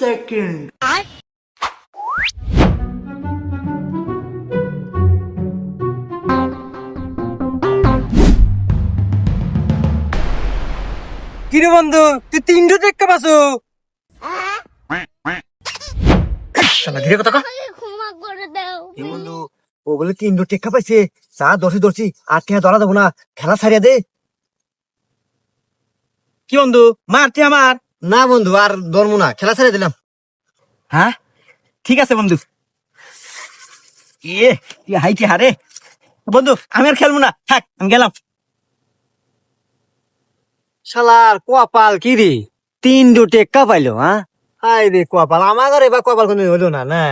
second. কিরে বন্ধু তুই তিনটে টেক্কা পাসু? শালা ধীরে কথা কর ক্ষমা করে দাও এ বন্ধু ও বলে তিনটে টেক্কা পাইছে চা দর্শি দর্শি আর টিয়া ধরা দেবো না খেলা ছাড়িয়া দে। কি বন্ধু না বন্ধু আর ধরবো না। খেলা ছাড়িয়ে দিলাম। হ্যাঁ? ঠিক আছে বন্ধু। এ কি হারে। বন্ধু আমি আর খেলব না। থাক আমি গেলাম। শালার কোয়াপাল কি রে? তিন দু টেক্কা পাইলো হ্যাঁ হাই রে কোয়াপাল আমার ঘরে এবার কোয়াপাল কোনো হলো না না?